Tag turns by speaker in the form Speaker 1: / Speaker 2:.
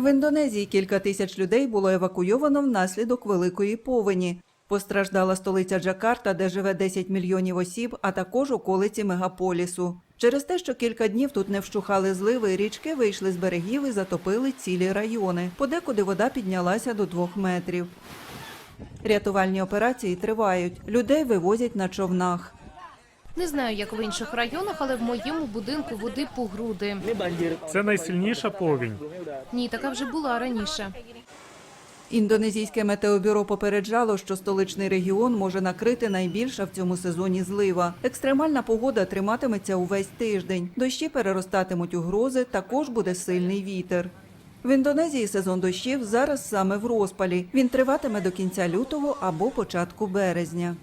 Speaker 1: В Індонезії кілька тисяч людей було евакуйовано внаслідок великої повені. Постраждала столиця Джакарта, де живе 10 мільйонів осіб, а також околиці мегаполісу. Через те, що кілька днів тут не вщухали зливи, річки вийшли з берегів і затопили цілі райони. Подекуди вода піднялася до двох метрів. Рятувальні операції тривають. Людей вивозять на човнах.
Speaker 2: Не знаю, як в інших районах, але в моєму будинку води по груди.
Speaker 3: Це найсильніша повінь.
Speaker 2: Ні, така вже була раніше.
Speaker 1: Індонезійське метеобюро попереджало, що столичний регіон може накрити найбільша в цьому сезоні злива. Екстремальна погода триматиметься увесь тиждень. Дощі переростатимуть у грози, також буде сильний вітер. В Індонезії сезон дощів зараз саме в розпалі. Він триватиме до кінця лютого або початку березня.